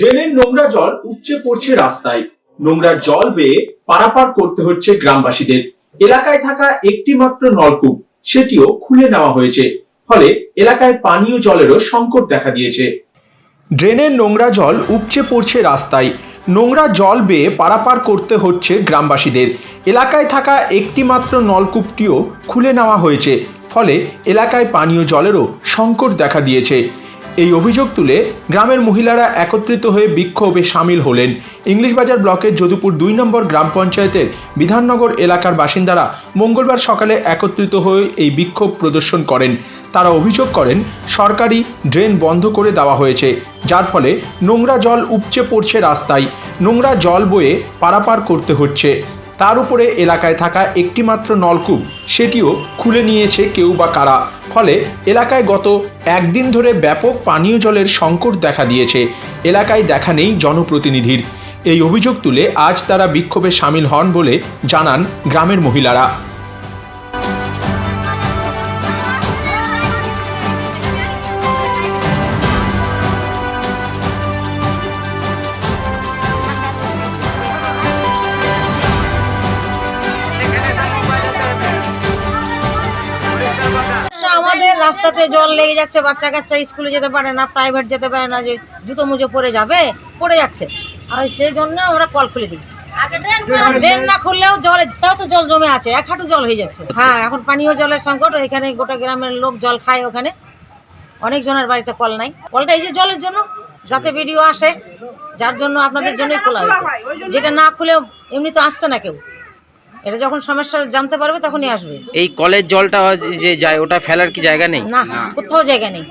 জল উপচে পড়ছে রাস্তায়। নোংরা জল বেয়ে পারাপার করতে হচ্ছে গ্রামবাসীদের। এলাকায় থাকা একটি মাত্র নলকূপ, সেটিও খুলে নেওয়া হয়েছে। ফলে এলাকায় পানীয় জলেরও সংকট দেখা দিয়েছে। ড্রেনের নোংরা জল উপচে পড়ছে রাস্তায়। নোংরা জল বেয়ে পারাপার করতে হচ্ছে গ্রামবাসীদের। এলাকায় থাকা একটি মাত্র নলকূপটিও খুলে নেওয়া হয়েছে। ফলে এলাকায় পানীয় জলেরও সংকট দেখা দিয়েছে। এই অভিযোগ তুলে গ্রামের মহিলারা একত্রিত হয়ে বিক্ষোভে সামিল হলেন। ইংলিশ বাজার ব্লকের যদুপুর দুই নম্বর গ্রাম পঞ্চায়েতের বিধাননগর এলাকার বাসিন্দারা মঙ্গলবার সকালে একত্রিত হয়ে এই বিক্ষোভ প্রদর্শন করেন। তারা অভিযোগ করেন, সরকারি ড্রেন বন্ধ করে দেওয়া হয়েছে, যার ফলে নোংরা জল উপচে পড়ছে রাস্তায়। নোংরা জল বয়ে পারাপার করতে হচ্ছে। তার উপরে এলাকায় থাকা একটিমাত্র নলকূপ, সেটিও খুলে নিয়েছে কেউ বা কারা। ফলে এলাকায় গত একদিন ধরে ব্যাপক পানীয় জলের সংকট দেখা দিয়েছে। এলাকায় দেখা নেই জনপ্রতিনিধির। এই অভিযোগ তুলে আজ তারা বিক্ষোভে সামিল হন বলে জানান গ্রামের মহিলারা। রাস্তাতে জল লেগে যাচ্ছে বাচ্চা কাচ্চা স্কুলে যেতে পারে না প্রাইভেট যেতে পারে না, যে জুতো মুজো পরে যাবে, পড়ে যাচ্ছে। আর সেই জন্য আমরা কল খুলে দিচ্ছি ড্রেন না খুললেও জল, তাও তো জল জমে আছে, এক হাঁটু জল হয়ে যাচ্ছে। হ্যাঁ এখন পানীয় জলের সংকট, এখানে গোটা গ্রামের লোক জল খায় ওখানে। অনেক জনের বাড়িতে কল নাই। কলটা এই যে জলের জন্য, যাতে ভিডিও আসে, যার জন্য আপনাদের জন্যই খোলা হয়েছে। যেটা না খুলেও, এমনি তো আসছে না কেউ। এটা যখন সমস্যা জানতে পারবে তখনই আসবে। এই কলের জলটা যে যায় ওটা ফেলার কি জায়গা নেই? না কোথাও জায়গা নেই।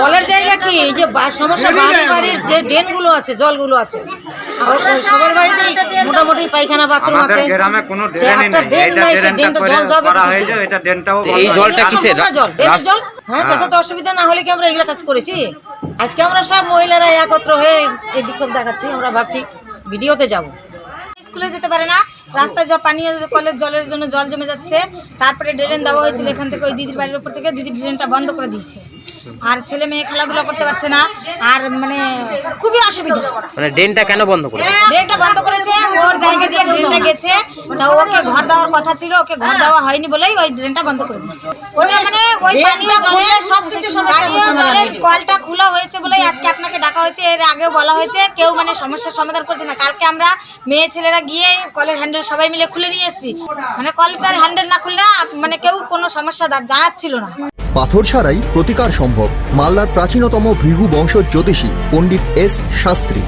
জলের জায়গা কি? এই যে সমস্যা বাড়ি বাড়ির যে ড্রেনগুলো আছে জলগুলো আছে। সবার বাড়িতেই মোটামুটি পায়খানা বাথরুম আছে। আমাদের গ্রামে কোনো নেই। ড্রেন ড্রেনটা ড্রেনটা জল যাবে এটা ড্রেনটাও এই জলটা। কিসের? জল রাস- জল? হ্যাঁ। যাতে তো অসুবিধা না হলে কি আমরা এগুলো কাজ করেছি? আজকে আমরা সব মহিলারা একত্র হয়ে এই বিক্ষোভ দেখাচ্ছি আমরা ভাবছি ভিডিওতে যাব। স্কুলে যেতে পারে না? রাস্তায় যা পানীয় কলের জলের জন্য জল জমে যাচ্ছে তারপরে ড্রেন দেওয়া হয়েছিল এখান থেকে ওই দিদির বাড়ির উপর থেকে দিদি ড্রেনটা বন্ধ করে দিয়েছে। আর ছেলে মেয়ে খেলাধুলা করতে পারছে না আর মানে খুবই অসুবিধা। মানে ড্রেনটা কেন বন্ধ করে ড্রেনটা বন্ধ করেছে ওর জায়গা দিয়ে ড্রেনটা গেছে। তা ওকে ঘর দেওয়ার কথা ছিল ওকে ঘর দেওয়া হয়নি বলেই ওই ড্রেনটা বন্ধ করে দিয়েছে। ওটা মানে ওই পানীয় জলের পানীয় জলের কলটা খোলা হয়েছে বলেই আজকে আপনাকে ডাকা হয়েছে। এর আগেও বলা হয়েছে কেউ মানে সমস্যার সমাধান করছে না। কালকে আমরা মেয়ে ছেলেরা গিয়ে কলের হ্যান্ডেল সবাই মিলে খুলে নিয়ে এসেছি। মানে কলটার হ্যান্ডেল না খুললে মানে কেউ কোনো সমস্যা জানাচ্ছিল না। পাথর ছাড়াই প্রতিকার সম্ভব। মালদার প্রাচীনতম ভৃগু বংশ জ্যোতিষী পণ্ডিত এস শাস্ত্রী।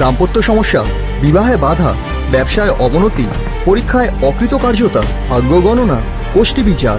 দাম্পত্য সমস্যা বিবাহে বাধা ব্যবসায় অবনতি পরীক্ষায় অকৃতকার্যতা ভাগ্য গণনা গোষ্ঠী বিচার।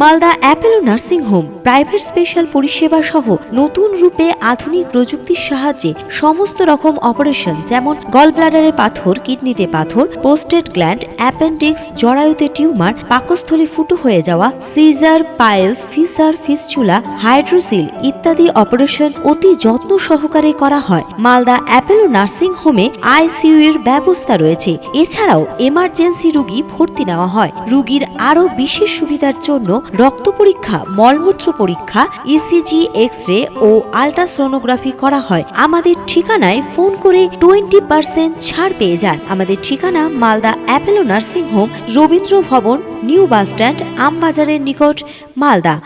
Malda Apollo nursing home, private special পরিষেবা সহ নতুন রূপে আধুনিক প্রযুক্তির সাহায্যে সমস্ত রকম অপারেশন যেমন গলব্লাডারে পাথর, কিডনিতে পাথর পোস্টেড গ্ল্যান্ড, অ্যাপেন্ডিক্স, জরায়ুতে টিউমার, পাকস্থলী ফুটো হয়ে যাওয়া, caesar, piles, fissure, fistula, hydrocele ইত্যাদি অপারেশন অতি যত্ন সহকারে করা হয়। মালদা অ্যাপেলো নার্সিং হোমে আইসিইউ এর ব্যবস্থা রয়েছে। এছাড়াও এমার্জেন্সি রুগী ভর্তি নেওয়া হয়। রুগীর আরও বিশেষ সুবিধার জন্য রক্ত পরীক্ষা, মলমূত্র পরীক্ষা ইসিজি এক্স রে ও আলট্রাসোনোগ্রাফি করা হয়। আমাদের ঠিকানায় ফোন করে টোয়েন্টি পার্সেন্ট ছাড় পেয়ে যান। আমাদের ঠিকানা Malda Apollo nursing home Rabindra Bhavan new bus stand, আমবাজারের নিকট, মালদা।